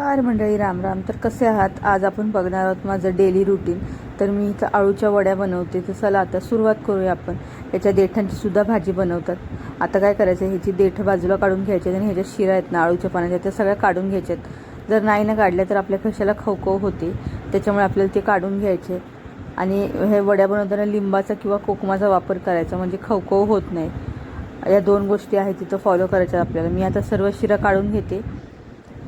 नमस्कार मंडळी राम राम. तर कसे आहात? आज आपण बघणार आहोत माझं डेली रुटीन तर मी इथं आळूच्या वड्या बनवते. तर चला आता सुरुवात करूया आपण. याच्या देठांची सुद्धा भाजी बनवतात. आता काय करायचं? ह्याची देठ बाजूला काढून घ्यायची आणि ह्याच्या शिरा आहेत ना आळूच्या पाण्याच्या त्या सगळ्या काढून घ्यायच्यात. जर नाही ना काढल्या तर आपल्या कशाला खवखव होते. त्याच्यामुळे आपल्याला ते काढून घ्यायचे. आणि हे वड्या बनवताना लिंबाचा किंवा कोकमाचा वापर करायचा म्हणजे खवखव होत नाही. या दोन गोष्टी आहेत तिथं फॉलो करायच्या आपल्याला. मी आता सर्व शिरा काढून घेते.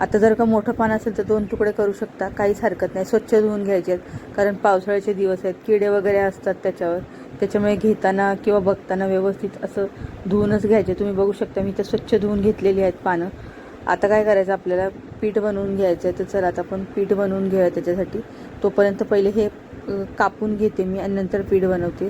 आता जर का मोठं पान असेल तर दोन तुकडे करू शकता. काहीच हरकत नाही. स्वच्छ धुवून घ्यायचे आहेत. कारण पावसाळ्याचे दिवस आहेत. किडे वगैरे असतात त्याच्यावर. त्याच्यामुळे घेताना किंवा बघताना व्यवस्थित असं धुवूनच घ्यायचे. तुम्ही बघू शकता मी तर स्वच्छ धुवून घेतलेली आहेत पानं. आता काय करायचं? आपल्याला पीठ बनवून घ्यायचं आहे. तर चला आता आपण पीठ बनवून घेऊया त्याच्यासाठी. तोपर्यंत पहिले हे कापून घेते मी आणि नंतर पीठ बनवते.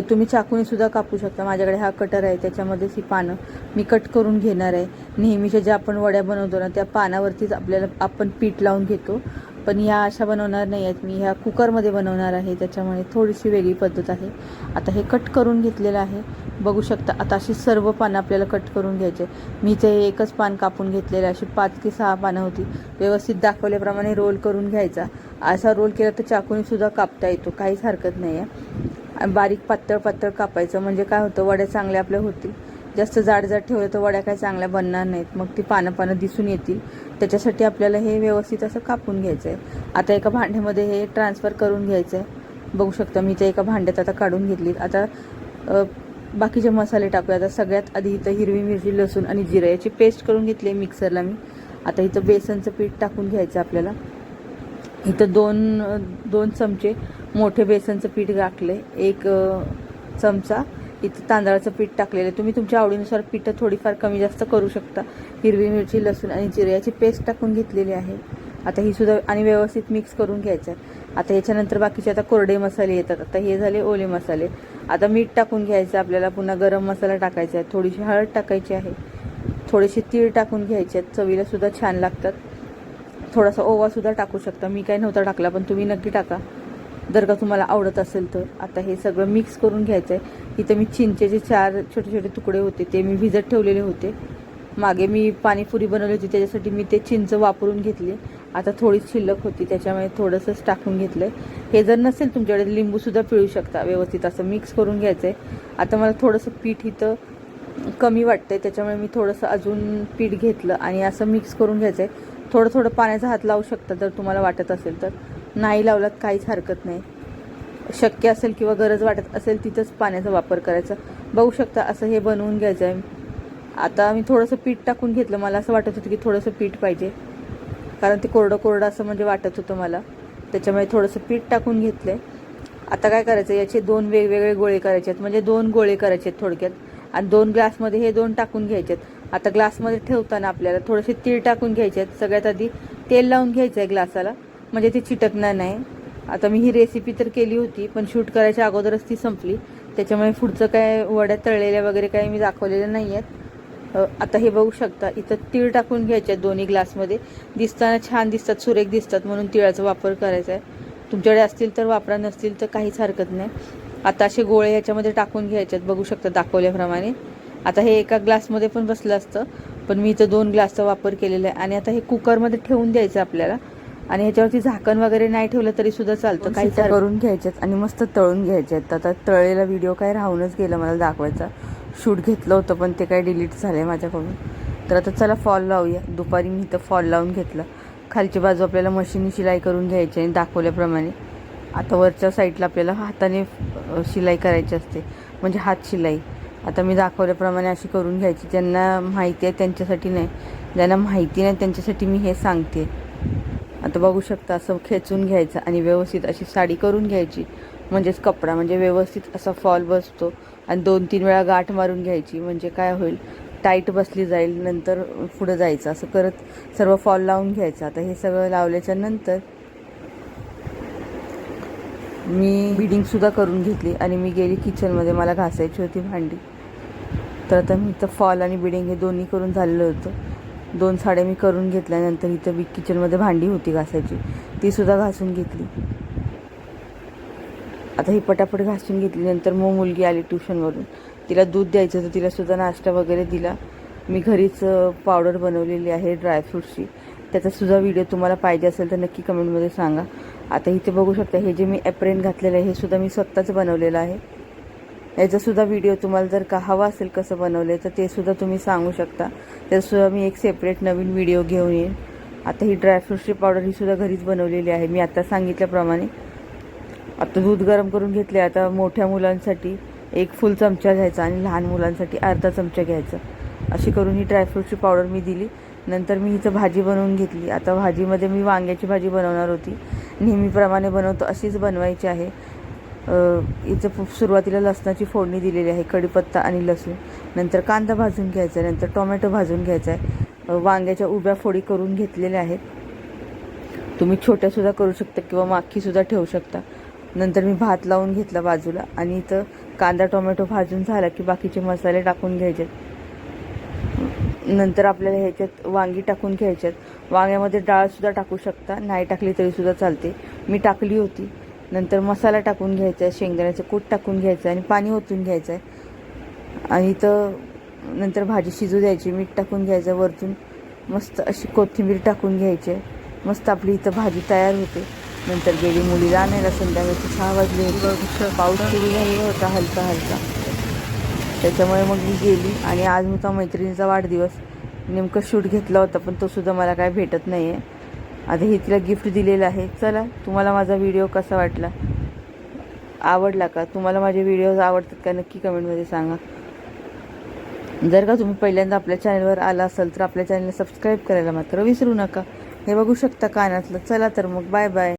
तुम्ही चाकूने सुद्धा कापू शकता. माझ्याकडे हा कटर आहे त्याच्यामध्येच ही पानं मी कट करून घेणार आहे. नेहमीच्या ज्या आपण वड्या बनवतो ना त्या पानावरतीच आपल्याला आपण पीठ लावून घेतो. पण ह्या अशा बनवणार नाही आहेत. मी ह्या कुकरमध्ये बनवणार आहे. त्याच्यामुळे थोडीशी वेगळी पद्धत आहे. आता हे कट करून घेतलेलं आहे. बघू शकता आता अशी सर्व पानं आपल्याला कट करून घ्यायचे. मी ते एकच पान कापून घेतलेलं अशी पाच की सहा पानं होती. व्यवस्थित दाखवल्याप्रमाणे रोल करून घ्यायचा. असा रोल केला तर चाकूनेसुद्धा कापता येतो. काहीच हरकत नाही आहे बारीक पातळ पातळ कापायचं. म्हणजे काय होतं वड्या चांगल्या आपल्या होतील. जास्त जाड जाड ठेवलं तर वड्या काय चांगल्या बनणार नाहीत. मग ती पानं पानं दिसून येतील. त्याच्यासाठी आपल्याला हे व्यवस्थित असं कापून घ्यायचं आहे आता एका भांड्यामध्ये हे ट्रान्सफर करून घ्यायचं आहे बघू शकता मी ते एका भांड्यात आता काढून घेतली आता बाकीचे मसाले टाकूया. आता सगळ्यात आधी इथं हिरवी मिरची लसूण आणि जिरं याची पेस्ट करून घेतली आहे मिक्सरला मी. आता इथं बेसनचं पीठ टाकून घ्यायचं आपल्याला. इथं दोन दोन चमचे मोठे बेसनचं पीठ टाकले एक चमचा. इथं तांदळाचं पीठ टाकलेलं आहे. तुम्ही तुमच्या आवडीनुसार पीठं थोडीफार कमी जास्त करू शकता. हिरवी मिरची लसूण आणि जिऱ्याची पेस्ट टाकून घेतलेली आहे. आता ही सुद्धा आणि व्यवस्थित मिक्स करून घ्यायचं आहे. आता याच्यानंतर बाकीचे आता कोरडे मसाले येतात. आता हे झाले ओले मसाले. आता मीठ टाकून घ्यायचं आपल्याला पुन्हा गरम मसाला टाकायचा आहे. थोडीशी हळद टाकायची आहे. थोडेसे तीळ टाकून घ्यायचे आहेत. चवीला सुद्धा छान लागतात. थोडासा ओवासुद्धा टाकू शकता. मी काय नव्हता टाकला पण तुम्ही नक्की टाका. जर का तुम्हाला आवडत असेल तर. आता हे सगळं मिक्स करून घ्यायचं आहे इथं मी चिंचेचे चार छोटे छोटे तुकडे होते ते मी भिजत ठेवलेले होते. मागे मी पाणीपुरी बनवली होती त्याच्यासाठी मी ते चिंच वापरून घेतली. आता थोडी शिल्लक होती त्याच्यामुळे थोडंसंच टाकून घेतलं हे जर नसेल तुमच्याकडे लिंबूसुद्धा पिळू शकता. व्यवस्थित असं मिक्स करून घ्यायचं आहे आता मला थोडंसं पीठ इथं कमी वाटतंय त्याच्यामुळे मी थोडंसं अजून पीठ घेतलं आणि असं मिक्स करून घ्यायचं आहे थोडं थोडं पाण्याचा हात लावू शकता जर तुम्हाला वाटत असेल तर. नाही लावलात काहीच हरकत नाही. शक्य असेल किंवा गरज वाटत असेल तिथंच पाण्याचा वापर करायचा. बघू शकता असं हे बनवून घ्यायचं आहे. आता मी थोडंसं पीठ टाकून घेतलं. मला असं वाटत होतं की थोडंसं पीठ पाहिजे. कारण ते कोरडं कोरडं असं म्हणजे वाटत होतं मला. त्याच्यामुळे थोडंसं पीठ टाकून घेतलं आहे आता काय करायचं याचे दोन वेगवेगळे गोळे करायचे आहेत. म्हणजे दोन गोळे करायचे आहेत थोडक्यात. आणि दोन ग्लासमध्ये हे दोन टाकून घ्यायचे आहेत. आता ग्लासमध्ये ठेवताना आपल्याला थोडेसे तीळ टाकून घ्यायचे आहेत. सगळ्यात आधी तेल लावून घ्यायचं आहे ग्लासाला. म्हणजे ते चिटकणार नाही. आता मी ही रेसिपी तर केली होती पण शूट करायच्या अगोदरच ती संपली. त्याच्यामुळे पुढचं काय वड्या तळलेल्या वगैरे काही मी दाखवलेल्या नाही आहेत आता हे बघू शकता इथं तीळ टाकून घ्यायचे आहेत दोन्ही ग्लासमध्ये दिसताना छान दिसतात सुरेख दिसतात म्हणून तिळाचा वापर करायचा आहे. तुमच्याकडे असतील तर वापरा नसतील तर काहीच हरकत नाही. आता असे गोळे ह्याच्यामध्ये टाकून घ्यायचे आहेत बघू शकता दाखवल्याप्रमाणे. आता हे एका ग्लासमध्ये पण बसलं असतं पण मी इथं दोन ग्लासचा वापर केलेला आहे. आणि आता हे कुकरमध्ये ठेवून द्यायचं आपल्याला. आणि ह्याच्यावरती झाकण वगैरे नाही ठेवलं तरी सुद्धा चालतं. काही करून घ्यायच्यात आणि मस्त तळून घ्यायचे आहेत आता तळलेला व्हिडिओ काय राहूनच गेला मला दाखवायचा. शूट घेतलं होतं पण ते काय डिलीट झालं आहे माझ्याकडून. तर आता चला फॉल लावूया. दुपारी मी इथं फॉल लावून घेतलं. खालची बाजू आपल्याला मशीनी शिलाई करून घ्यायची आणि दाखवल्याप्रमाणे. आता वरच्या साईडला आपल्याला हाताने शिलाई करायची असते. म्हणजे हात शिलाई. आता मी दाखवल्याप्रमाणे अशी करून घ्यायची. ज्यांना माहिती आहे त्यांच्यासाठी नाही. ज्यांना माहिती नाही त्यांच्यासाठी मी हे सांगते. आता बघू शकता असं खेचून घ्यायचं आणि व्यवस्थित अशी साडी करून घ्यायची. म्हणजेच कपडा म्हणजे व्यवस्थित असा फॉल बसतो आणि दोन तीन वेळा गाठ मारून घ्यायची. म्हणजे काय होईल? टाईट बसली जाईल नंतर पुढं जायचं. असं करत सर्व फॉल लावून घ्यायचं. आता हे सगळं लावल्याच्या नंतर मी बिडिंगसुद्धा करून घेतली आणि मी गेली किचनमध्ये. मला घासायची होती भांडी. तर आता मी तर फॉल आणि बिडिंग हे दोन्ही करून झालेलं होतं. दोन साड्या मी करून घेतल्यानंतर इथं बी किचनमध्ये भांडी होती घासायची. ती सुद्धा घासून घेतली. आता ही पटापट घासून घेतल्यानंतर मग मुलगी आली ट्युशनवरून तिला दूध द्यायचं होतं तिला सुद्धा नाश्ता वगैरे दिला. मी घरीच पावडर बनवलेली आहे ड्रायफ्रूटची त्याचा सुद्धा व्हिडिओ तुम्हाला पाहिजे असेल तर नक्की कमेंटमध्ये सांगा. आता इथे बघू शकता हे जे मी ॲप्रेन घातलेलं आहे हे सुद्धा मी स्वतःच बनवलेलं आहे. याचासुद्धा व्हिडिओ तुम्हाला जर का हवा असेल कसं बनवलं तर ते सुद्धा तुम्ही सांगू शकता. त्याचंसुद्धा मी एक सेपरेट नवीन व्हिडिओ घेऊन येईन. आता ही ड्रायफ्रूटची पावडर ही सुद्धा घरीच बनवलेली आहे. मी आता सांगितल्याप्रमाणे आता दूध गरम करून घेतले आता मोठ्या मुलांसाठी एक फुल चमचा घ्यायचा आणि लहान मुलांसाठी अर्धा चमचा घ्यायचा. अशी करून ही ड्रायफ्रूटची पावडर मी दिली. नंतर मी हिचं भाजी बनवून घेतली. आता भाजीमध्ये मी वांग्याची भाजी बनवणार होती. नेहमीप्रमाणे बनवतो. अशीच बनवायची आहे. इथं सुरुवातीला लसणाची फोडणी दिलेली आहे कढीपत्ता आणि लसूण. नंतर कांदा भाजून घ्यायचा आहे नंतर टोमॅटो भाजून घ्यायचा आहे. वांग्याच्या उभ्या फोडी करून घेतलेल्या आहेत. तुम्ही छोट्यासुद्धा करू शकता किंवा माखीसुद्धा ठेवू शकता. नंतर मी भात लावून घेतला बाजूला आणि इथं कांदा टोमॅटो भाजून झाला की बाकीचे मसाले टाकून घ्यायचे. नंतर आपल्याला ह्याच्यात वांगी टाकून घ्यायच्यात वांग्यामध्ये डाळसुद्धा टाकू शकता नाही टाकली तरीसुद्धा चालते. मी टाकली होती. नंतर मसाला टाकून घ्यायचा आहे शेंगदाण्याचं कूट टाकून घ्यायचं आहे आणि पाणी ओतून घ्यायचं आहे. आणि इथं नंतर भाजी शिजू द्यायची मीठ टाकून घ्यायचं वरतून मस्त अशी कोथिंबीर टाकून घ्यायची आहे. मस्त आपली इथं भाजी तयार होते. नंतर गेली मुलीला आणायला संध्याकाळचे सहा वाजले होते. पाऊस सुरू झालेला होता हलका हलका. त्याच्यामुळे मग मी गेली आणि आज होता मैत्रिणीचा वाढदिवस नेमकं शूट घेतला होता पण तो सुद्धा मला काय भेटत नाही आहे आता हे तिला गिफ्ट दिलेलं आहे. चला तुम्हाला माझा व्हिडिओ कसा वाटला? आवडला का? तुम्हाला माझे व्हिडिओज आवडतात का? नक्की कमेंटमध्ये सांगा. जर का तुम्ही पहिल्यांदा आपल्या चॅनलवर आला असाल तर आपल्या चॅनलला सबस्क्राईब करायला मात्र विसरू नका. हे बघू शकता कानातलं. चला तर मग बाय बाय